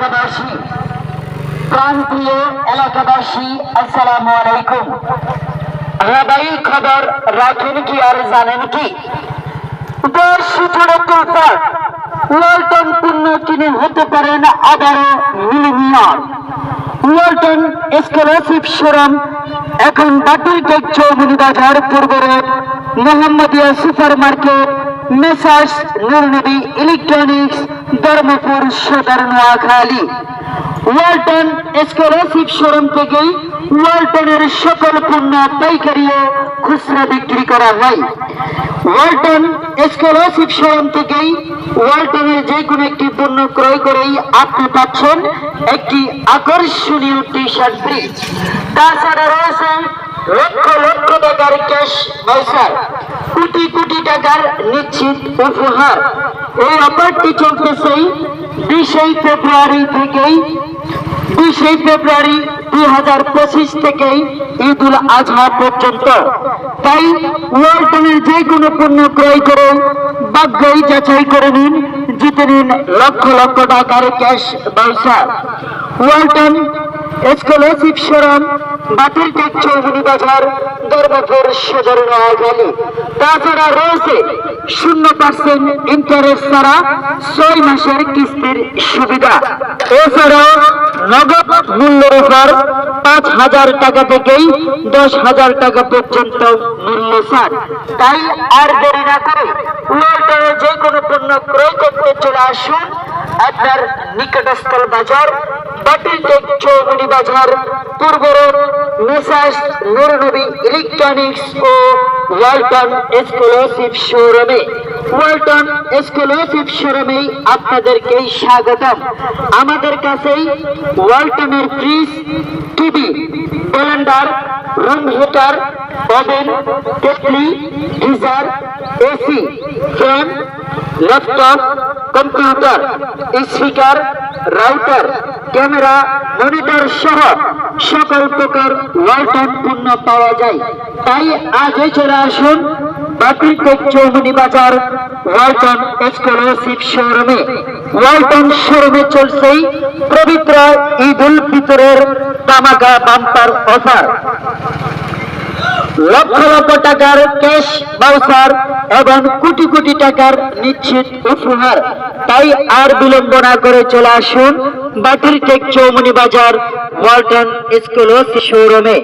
এলাকাবাসী, প্রান্তীয় এলাকাবাসী, আসসালামু আলাইকুম। হাবাই খবর রাখেন কি আর জানেন কি? এখন মোহাম্মদিয়া ইলেকট্রনিক্স ধর্মপুর সদর নোয়াখালী। ওয়ালটন এক্সক্লুসিভ শোরুম থেকেই ওয়ালটনের সকল পণ্য পাইকারি খুচরা বিক্রি করা হয়। ওয়ালটন এক্সক্লুসিভ শোরুম থেকেই ওয়ালটনের যে কোনো একটি পণ্য ক্রয় করেই আপনি পাচ্ছেন একটি আকর্ষণীয় টি শার্ট ফ্রি তাছাড়া রয়েছে লক্ষ লক্ষ টাকার ক্যাশ ভাউচার কোটি টাকার নিশ্চিত উপহার। এই অফারটি চলতেছে বিশই ফেব্রুয়ারি থেকেই বিশে ফেব্রুয়ারি দুই হাজার পঁচিশ থেকেই ঈদ উল আজহা পর্যন্ত। তাই ওয়ালটনের যে কোনো পণ্য ক্রয় করে ভাগ্যই যাচাই করে নিন, জিতে নিন লক্ষ লক্ষ টাকার ক্যাশ ব্যবসা। Walton exclusive showroom Batiltek Chowdhury Bazar Dharmapur Sadar Noakhali তাছাড়া রয়েছে শূন্য পার্সেন্ট ইন্টারেস্ট ছাড়া ছয় মাসের কিস্তির সুবিধা। এছাড়াও নগদ মূল্যের উপর পাঁচ হাজার টাকা থেকেই দশ হাজার টাকা পর্যন্ত মূল্য ছাড়। তাই আর দেরি না করে যে কোনো পণ্য ক্রয় করতে চলে আসুন। আপনার নিকটস্থল বাজার বাটিলটেক চৌমুনি বাজার পূর্ব রোড মেসার্স নুরনবী ইলেকট্রনিক্স ও ওয়ালটন এক্সক্লুসিভ শোরুমে। ওয়ালটন এক্সক্লুসিভ শোরুমে আপনাদেরকে স্বাগতম। আমাদের কাছেই ওয়ালটনের fridge, TV blender room heater, oven kettle geyser AC, fan, laptop computer, speaker, router, camera, monitor সহ সকল প্রকার ওয়ালটন পণ্য পাওয়া যায়। তাই আজই চলে আসুন পবিত্র লক্ষ লক্ষ টাকার ক্যাশ বাউসার এবং কোটি কোটি টাকার নিশ্চিত উপহার। তাই আর বিলম্ব না করে চলে আসুন বাটির টেক চৌমনি বাজার, ওয়ালটন স্কুল ও শিশু রোমে।